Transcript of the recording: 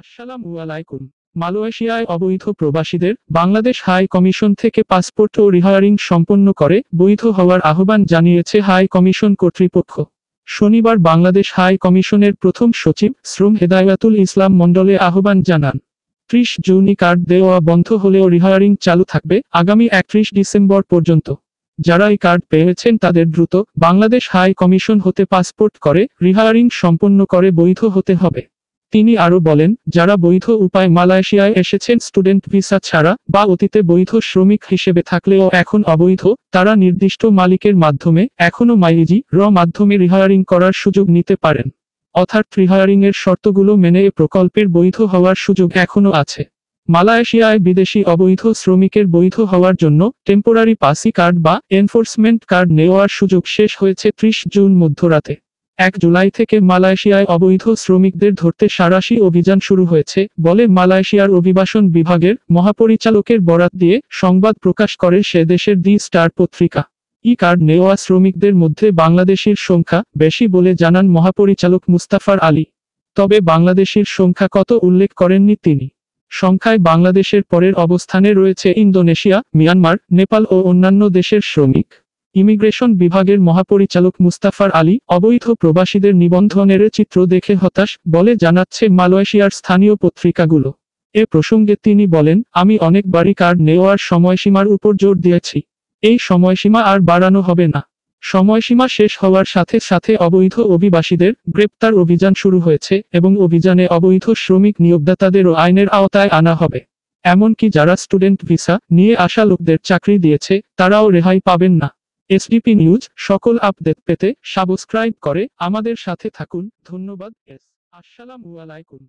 আসসালামু আলাইকুম। মালয়েশিয়ায় অবৈধ প্রবাসীদের বাংলাদেশ হাই কমিশন থেকে পাসপোর্ট ও রিহায়ারিং সম্পন্ন করে বৈধ হওয়ার আহ্বান জানিয়েছে হাই কমিশন কর্তৃপক্ষ। শনিবার বাংলাদেশ হাই কমিশনের প্রথম সচিব শ্রম হেদায়াতুল ইসলাম মণ্ডলে আহ্বান জানান, ত্রিশ জুনি কার্ড দেওয়া বন্ধ হলেও রিহায়ারিং চালু থাকবে আগামী একত্রিশ ডিসেম্বর পর্যন্ত। যারা এই কার্ড পেয়েছেন তাদের দ্রুত বাংলাদেশ হাই কমিশন হতে পাসপোর্ট করে রিহায়ারিং সম্পন্ন করে বৈধ হতে হবে। তিনি আরও বলেন, যারা বৈধ উপায় মালয়েশিয়ায় এসেছেন স্টুডেন্ট ভিসা ছাড়া বা অতীতে বৈধ শ্রমিক হিসেবে থাকলেও এখন অবৈধ, তারা নির্দিষ্ট মালিকের মাধ্যমে এখনও মাইজি র মাধ্যমে রিহায়ারিং করার সুযোগ নিতে পারেন। অর্থাৎ রিহায়ারিং এর শর্তগুলো মেনে এ প্রকল্পের বৈধ হওয়ার সুযোগ এখনও আছে। মালয়েশিয়ায় বিদেশি অবৈধ শ্রমিকের বৈধ হওয়ার জন্য টেম্পোরারি পাসি কার্ড বা এনফোর্সমেন্ট কার্ড নেওয়ার সুযোগ শেষ হয়েছে ত্রিশ জুন মধ্যরাতে। এক জুলাই থেকে মালয়েশিয়ায় অবৈধ শ্রমিকদের ধরতে সারাশি অভিযান শুরু হয়েছে, বলে মালয়েশিয়ার অভিবাসন বিভাগের মহাপরিচালকের বরাত দিয়ে সংবাদ প্রকাশ করে সে দেশের দি স্টার পত্রিকা। ই কার্ড নেওয়া শ্রমিকদের মধ্যে বাংলাদেশির সংখ্যা বেশি বলে জানান মহাপরিচালক মুস্তাফার আলী। তবে বাংলাদেশির সংখ্যা কত উল্লেখ করেননি তিনি। সংখ্যায় বাংলাদেশের পরের অবস্থানে রয়েছে ইন্দোনেশিয়া, মিয়ানমার, নেপাল ও অন্যান্য দেশের শ্রমিক। ইমিগ্রেশন বিভাগের মহাপরিচালক মুস্তাফার আলী অবৈধ প্রবাসীদের নিবন্ধনের চিত্র দেখে হতাশ বলে জানাচ্ছে মালয়েশিয়ার স্থানীয় পত্রিকাগুলো। এ প্রসঙ্গে তিনি বলেন, আমি অনেকবারই কার্ড নেওয়ার সময়সীমার উপর জোর দিয়েছি। এই সময়সীমা আর বাড়ানো হবে না। সময়সীমা শেষ হওয়ার সাথে সাথে অবৈধ অভিবাসীদের গ্রেপ্তার অভিযান শুরু হয়েছে এবং অভিযানে অবৈধ শ্রমিক নিয়োগদাতাদেরও আইনের আওতায় আনা হবে। এমনকি যারা স্টুডেন্ট ভিসা নিয়ে আসা লোকদের চাকরি দিয়েছে, তারাও রেহাই পাবেন না। এসডিপি নিউজ সকল আপডেট পেতে সাবস্ক্রাইব করে আমাদের সাথে থাকুন। ধন্যবাদ। এস। আসসালামু আলাইকুম।